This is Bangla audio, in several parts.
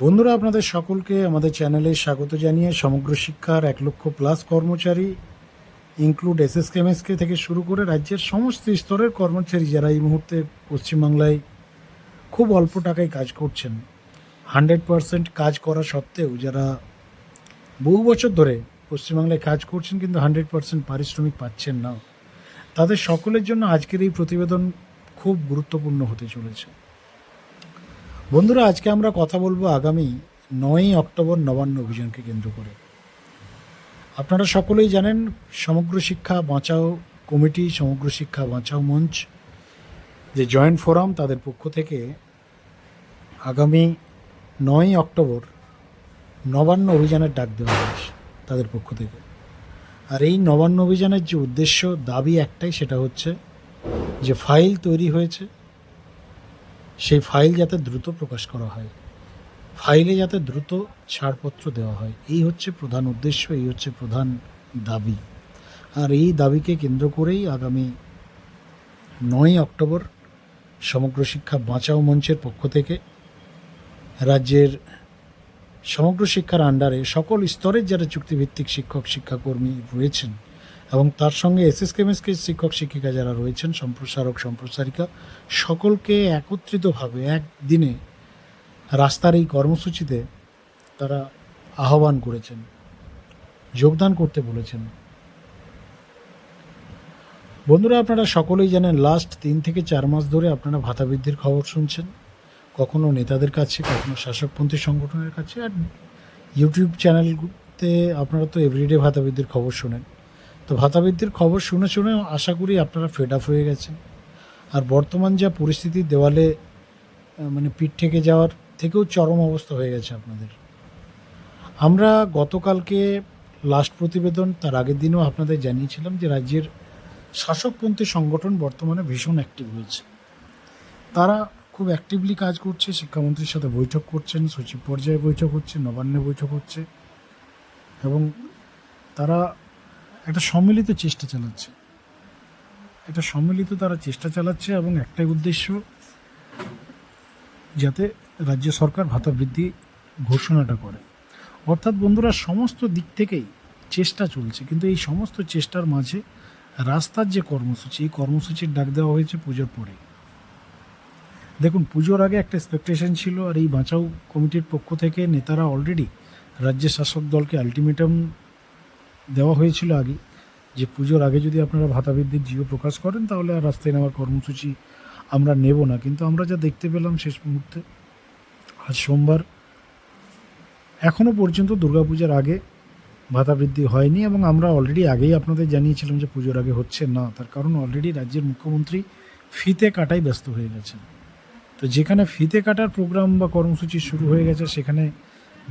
বন্ধুরা, আপনাদের সকলকে আমাদের চ্যানেলে স্বাগত জানিয়ে সমগ্র শিক্ষার এক লক্ষ প্লাস কর্মচারী ইনক্লুড এস এস কেমএসকে থেকে শুরু করে রাজ্যের সমস্ত স্তরের কর্মচারী যারা এই মুহূর্তে পশ্চিমবাংলায় খুব অল্প টাকায় কাজ করছেন। হান্ড্রেড পারসেন্ট কাজ করা সত্ত্বেও যারা বহু বছর ধরে পশ্চিমবাংলায় কাজ করছেন কিন্তু হান্ড্রেড পারসেন্ট পারিশ্রমিক পাচ্ছেন না, তাদের সকলের জন্য আজকের এই প্রতিবেদন খুব গুরুত্বপূর্ণ হতে চলেছে। বন্ধুরা, আজকে আমরা কথা বলব আগামী নয়ই অক্টোবর নবান্ন অভিযানকে কেন্দ্র করে। আপনারা সকলেই জানেন, সমগ্র শিক্ষা বাঁচাও কমিটি, সমগ্র শিক্ষা বাঁচাও মঞ্চ, যে জয়েন্ট ফোরাম তাদের পক্ষ থেকে আগামী নয়ই অক্টোবর নবান্ন অভিযানের ডাক দেওয়া হয়েছে তাদের পক্ষ থেকে। আর এই নবান্ন অভিযানের যে উদ্দেশ্য, দাবি একটাই, সেটা হচ্ছে যে ফাইল তৈরি হয়েছে সেই ফাইল যাতে দ্রুত প্রকাশ করা হয়, ফাইলে যাতে দ্রুত ছাড়পত্র দেওয়া হয়, এই হচ্ছে প্রধান উদ্দেশ্য, এই হচ্ছে প্রধান দাবি। আর এই দাবিকে কেন্দ্র করেই আগামী নয় অক্টোবর সমগ্র শিক্ষা বাঁচাও মঞ্চের পক্ষ থেকে রাজ্যের সমগ্র শিক্ষার আন্ডারে সকল স্তরের যারা চুক্তিভিত্তিক শিক্ষক, শিক্ষাকর্মী রয়েছেন এবং তার সঙ্গে এস এস কেমএসকে শিক্ষক শিক্ষিকা যারা রয়েছেন, সম্প্রসারক, সম্প্রসারিকা, সকলকে একত্রিতভাবে একদিনে রাস্তার এই কর্মসূচিতে তারা আহ্বান করেছেন, যোগদান করতে বলেছেন। বন্ধুরা, আপনারা সকলেই জানেন লাস্ট তিন থেকে চার মাস ধরে আপনারা ভাতা বৃদ্ধির খবর শুনছেন। কখনো নেতাদের কাছে, কখনো শাসকপন্থী সংগঠনের কাছে, আর ইউটিউব চ্যানেলতে আপনারা তো এভরিডে ভাতা বৃদ্ধির খবর শোনেন। তো ভাতা বৃদ্ধির খবর শুনে শুনে আশা করি আপনারা ফেড আপ হয়ে গেছেন। আর বর্তমান যা পরিস্থিতি দেওয়ালে মানে পিঠ থেকে যাওয়ার থেকেও চরম অবস্থা হয়ে গেছে আপনাদের। আমরা গতকালকে লাস্ট প্রতিবেদন, তার আগের দিনও আপনাদের জানিয়েছিলাম যে রাজ্যের শাসকপন্থী সংগঠন বর্তমানে ভীষণ অ্যাক্টিভ হয়েছে তারা খুব অ্যাক্টিভলি কাজ করছে, শিক্ষামন্ত্রীর সাথে বৈঠক করছেন, সচিব পর্যায়ে বৈঠক হচ্ছে, নবান্নে বৈঠক হচ্ছে এবং তারা একটা সম্মিলিত চেষ্টা চালাচ্ছে। একটা সম্মিলিত তারা চেষ্টা চালাচ্ছে এবং একটাই উদ্দেশ্য যাতে রাজ্য সরকার ভাতা বৃদ্ধি ঘোষণাটা করে। অর্থাৎ বন্ধুরা, সমস্ত দিক থেকেই চেষ্টা চলছে, কিন্তু এই সমস্ত চেষ্টার মাঝে রাস্তার যে কর্মসূচি, এই কর্মসূচির ডাক দেওয়া হয়েছে পুজোর পরে দেখুন, পুজোর আগে একটা এক্সপেকটেশন ছিল, আর এই বাঁচাও কমিটির পক্ষ থেকে নেতারা অলরেডি রাজ্যের শাসক দলকে আলটিমেটাম দেওয়া হয়েছিল আগে, যে পুজোর আগে যদি আপনারা ভাতা বৃদ্ধির জিও প্রকাশ করেন, তাহলে আর রাস্তায় নেওয়ার কর্মসূচি আমরা নেব না। কিন্তু আমরা যা দেখতে পেলাম শেষ মুহূর্তে, আজ সোমবার এখনও পর্যন্ত দুর্গাপূজার আগে ভাতা বৃদ্ধি হয়নি এবং আমরা অলরেডি আগেই আপনাদের জানিয়েছিলাম যে পুজোর আগে হচ্ছে না। তার কারণ অলরেডি রাজ্যের মুখ্যমন্ত্রী ফিতে কাটাই ব্যস্ত হয়ে গেছেন। তো যেখানে ফিতে কাটার প্রোগ্রাম বা কর্মসূচি শুরু হয়ে গেছে, সেখানে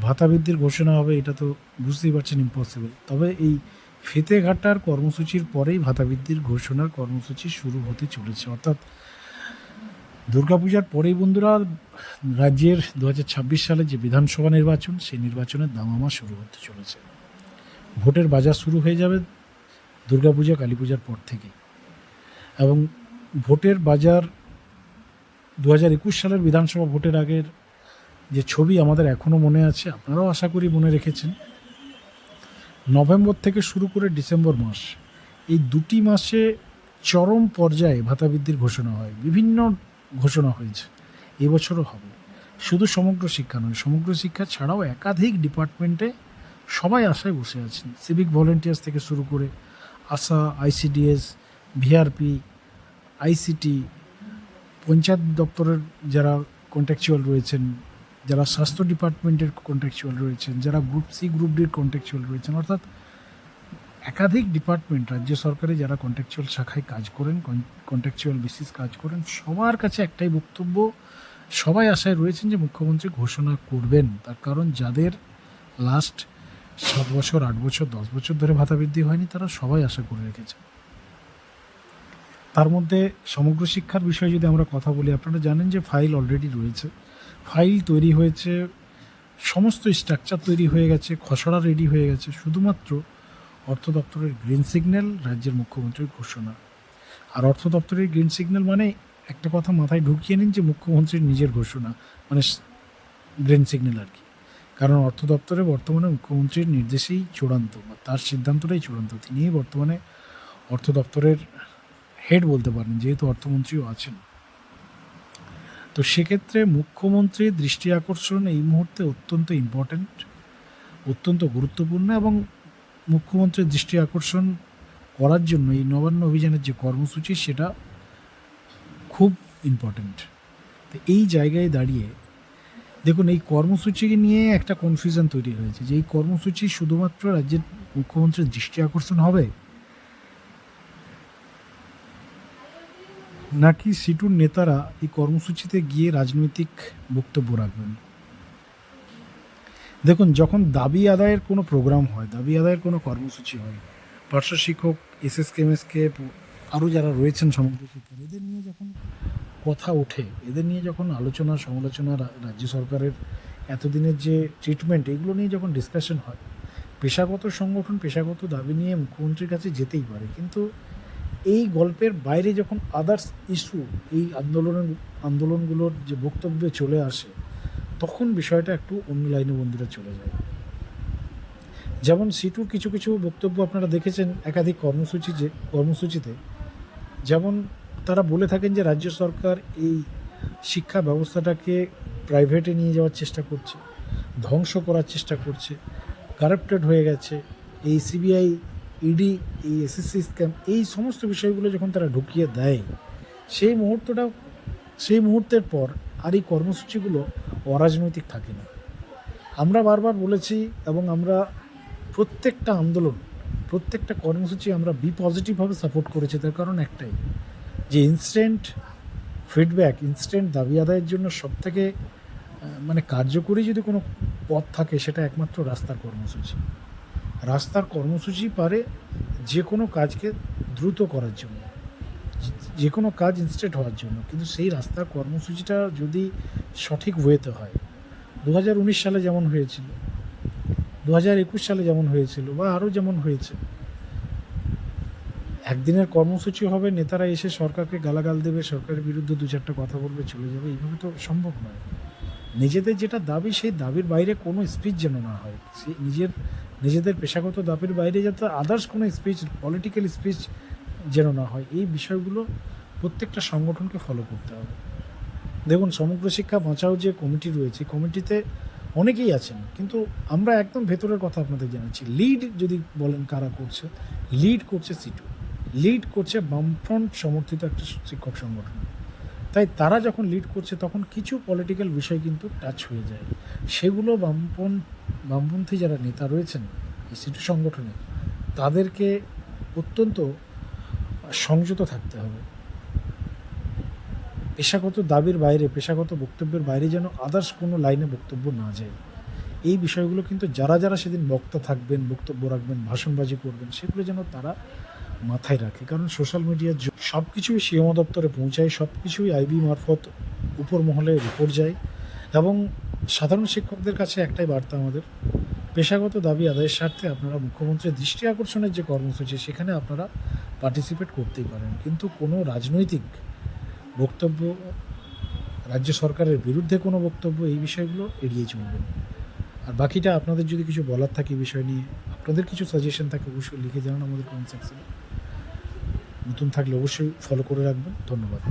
ভাতা বৃদ্ধির ঘোষণা হবে, এটা তো বুঝতেই পারছেন ইম্পসিবল তবে এই ফিতে কাটার কর্মসূচির পরেই ভাতা বৃদ্ধির ঘোষণার কর্মসূচি শুরু হতে চলেছে। অর্থাৎ দুর্গাপূজার পরেই বন্ধুরা, রাজ্যের দু সালে যে বিধানসভা নির্বাচন, সেই নির্বাচনের দামামা শুরু হতে চলেছে। ভোটের বাজার শুরু হয়ে যাবে দুর্গাপূজা কালী পূজার পর থেকেই। এবং ভোটের বাজার দু হাজার একুশ সালের বিধানসভা ভোটের আগের যে ছবি আমাদের এখনও মনে আছে, আপনারাও আশা করি মনে রেখেছেন। নভেম্বর থেকে শুরু করে ডিসেম্বর মাস, এই দুটি মাসে চরম পর্যায়ে ভাতা বৃদ্ধির ঘোষণা হয়, বিভিন্ন ঘোষণা হয়েছে। এবছরও হবে। শুধু সমগ্র শিক্ষা নয়, সমগ্র শিক্ষা ছাড়াও একাধিক ডিপার্টমেন্টে সবাই আশায় বসে আছেন। সিভিক ভলেন্টিয়ার্স থেকে শুরু করে ASHA, ICDS, VRP, ICT, panchayat দপ্তরের যারা কন্ট্রাকচুয়াল রয়েছেন যারা স্বাস্থ্য ডিপার্টমেন্টের কন্ট্রাকচুয়াল রয়েছেন, যারা গ্রুপ সি গ্রুপ ডির কন্ট্রাকচুয়াল রয়েছেন, অর্থাৎ একাধিক ডিপার্টমেন্ট রাজ্য সরকারে যারা কন্ট্রাকচুয়াল শাখায় কাজ করেন কন্ট্রাকচুয়াল বেসিস কাজ করেন, সবার কাছে একটাই বক্তব্য, সবাই আশায় রয়েছেন যে মুখ্যমন্ত্রী ঘোষণা করবেন। তার কারণ যাদের লাস্ট সাত বছর, আট বছর, দশ বছর ধরে ভাতা বৃদ্ধি হয়নি, তারা সবাই আশা করে রেখেছে তার মধ্যে সমগ্র শিক্ষার বিষয়ে যদি আমরা কথা বলি, আপনারা জানেন যে ফাইল অলরেডি রয়েছে। ফাইল তৈরি হয়েছে, সমস্ত স্ট্রাকচার তৈরি হয়ে গেছে, খসড়া রেডি হয়ে গেছে, শুধুমাত্র অর্থ দপ্তরের গ্রিন সিগন্যাল রাজ্যের মুখ্যমন্ত্রীর ঘোষণা। আর অর্থ দপ্তরের গ্রিন সিগন্যাল মানে একটা কথা মাথায় ঢুকিয়ে নিন যে মুখ্যমন্ত্রীর নিজের ঘোষণা মানে গ্রিন সিগন্যাল আর কি। কারণ অর্থ দপ্তরে বর্তমানে মুখ্যমন্ত্রীর নির্দেশেই চূড়ান্ত, বা তার সিদ্ধান্তটাই চূড়ান্ত। তিনিই বর্তমানে অর্থ দপ্তরের হেড বলতে পারেন, যেহেতু অর্থমন্ত্রীও আছেন। তো সেক্ষেত্রে মুখ্যমন্ত্রীর দৃষ্টি আকর্ষণ এই মুহূর্তে অত্যন্ত ইম্পর্ট্যান্ট অত্যন্ত গুরুত্বপূর্ণ এবং মুখ্যমন্ত্রীর দৃষ্টি আকর্ষণ করার জন্য এই নবান্ন অভিযানের যে কর্মসূচি সেটা খুব ইম্পর্ট্যান্ট তো এই জায়গায় দাঁড়িয়ে দেখুন, এই কর্মসূচি নিয়ে একটা কনফিউশন তৈরি হয়েছে যে এই কর্মসূচি শুধুমাত্র রাজ্যের মুখ্যমন্ত্রীর দৃষ্টি আকর্ষণ হবে নাকি সিটুর নেতারা এই কর্মসূচিতে গিয়ে রাজনৈতিক বক্তব্য রাখবেন? দেখুন, যখন দাবি আদায়ের কোনো প্রোগ্রাম হয়, দাবি আদায়ের কোনো কর্মসূচি হয়, পার্শ্ব শিক্ষক এস এস কেমএসকে আরও যারা রয়েছেন সমগ্র শিক্ষার, এদের নিয়ে যখন কথা ওঠে, এদের নিয়ে যখন আলোচনা, সমালোচনা রাজ্য সরকারের এতদিনের যে ট্রিটমেন্ট এগুলো নিয়ে যখন ডিসকাশন হয়, পেশাগত সংগঠন, পেশাগত দাবি নিয়ে মুখ্যমন্ত্রীর কাছে যেতেই পারে, কিন্তু এই গল্পের বাইরে যখন আদার্স ইস্যু এই আন্দোলনের, আন্দোলনগুলোর যে বক্তব্যে চলে আসে, তখন বিষয়টা একটু অন্য লাইনে বন্ধুরা চলে যায়। যেমন সিটুর কিছু কিছু বক্তব্য আপনারা দেখেছেন একাধিক কর্মসূচি যে, কর্মসূচিতে। যেমন তারা বলে থাকেন যে, রাজ্য সরকার এই শিক্ষা ব্যবস্থাটাকে প্রাইভেটে নিয়ে যাওয়ার চেষ্টা করছে, ধ্বংস করার চেষ্টা করছে কারাপ্টেড হয়ে গেছে, এই সিবিআই ইডি, এই এসএসসি স্ক্যাম, এই সমস্ত বিষয়গুলো যখন তারা ঢুকিয়ে দেয়, সেই মুহূর্তটা সেই মুহূর্তের পর আর এই কর্মসূচিগুলো অরাজনৈতিক থাকে না। আমরা বারবার বলেছি এবং আমরা প্রত্যেকটা আন্দোলন, প্রত্যেকটা কর্মসূচি আমরা বি পজিটিভভাবে সাপোর্ট করেছি, তার কারণ একটাই, যে ইনস্ট্যান্ট ফিডব্যাক ইনস্ট্যান্ট দাবি আদায়ের জন্য সবথেকে মানে কার্যকরী যদি কোনো পথ থাকে, সেটা একমাত্র রাস্তার কর্মসূচি। রাস্তার কর্মসূচি পারে যে কোনো কাজকে দ্রুত করার জন্য, যে- কোনো কাজ ইনস্টেট হওয়ার জন্য। কিন্তু সেই রাস্তার কর্মসূচিটা যদি সঠিক ওয়েতে হয় দু সালে যেমন হয়েছিল দু হাজার একুশ সালে যেমন হয়েছিল বা আরও যেমন হয়েছে, একদিনের কর্মসূচি হবে, নেতারা এসে সরকারকে গালাগাল দেবে, সরকারের বিরুদ্ধে দু চারটা কথা বলবে, চলে যাবে, এইভাবে তো সম্ভব নয়। নিজেদের যেটা দাবি, সেই দাবির বাইরে কোনো স্পিচ যেন না হয়। সেই নিজের, নিজেদের পেশাগত দাবির বাইরে যাতে আদার্স কোনো স্পিচ পলিটিক্যাল স্পিচ যেন না হয়, এই বিষয়গুলো প্রত্যেকটা সংগঠনকে ফলো করতে হবে। দেখুন, সমগ্র শিক্ষা বাঁচাও যে কমিটি রয়েছে, কমিটিতে অনেকেই আছেন, কিন্তু আমরা একদম ভেতরের কথা আপনাদের জানাচ্ছি। লিড যদি বলেন কারা করছে লিড করছে সিটু লিড করছে বামফ্রন্ট সমর্থিত একটা শিক্ষক সংগঠন। তাই তারা যখন লিড করছে, তখন কিছু পলিটিক্যাল বিষয় কিন্তু টাচ হয়ে যায়। সেগুলো বামপন, বামপন্থী যারা নেতা রয়েছেন সিটু সংগঠনে, তাদেরকে অত্যন্ত সংযত থাকতে হবে। পেশাগত দাবির বাইরে, পেশাগত বক্তব্যের বাইরে যেন আদার্স কোনো লাইনে বক্তব্য না যায়। এই বিষয়গুলো কিন্তু যারা যারা সেদিন বক্তা থাকবেন, বক্তব্য রাখবেন, ভাষণবাজি করবেন, সেগুলো যেন তারা মাথায় রাখে। কারণ সোশ্যাল মিডিয়ার সব কিছুই সিএম দপ্তরে পৌঁছায় সব কিছুই আইবি মারফত উপর মহলে রিপোর্ট যায় এবং সাধারণ শিক্ষকদের কাছে একটাই বার্তা আমাদের, পেশাগত দাবি আদায়ের স্বার্থে আপনারা মুখ্যমন্ত্রীর দৃষ্টি আকর্ষণের যে কর্মসূচি, সেখানে আপনারা পার্টিসিপেট করতেই পারেন। কিন্তু কোনো রাজনৈতিক বক্তব্য, রাজ্য সরকারের বিরুদ্ধে কোনো বক্তব্য, এই বিষয়গুলো এড়িয়ে চলবেন। আর বাকিটা আপনাদের যদি কিছু বলার থাকে এই বিষয় নিয়ে, আপনাদের কিছু সাজেশন থাকে, অবশ্যই লিখে জানান আমাদের কমেন্ট সেকশনে নতুন থাকলে অবশ্যই ফলো করে রাখবেন। ধন্যবাদ।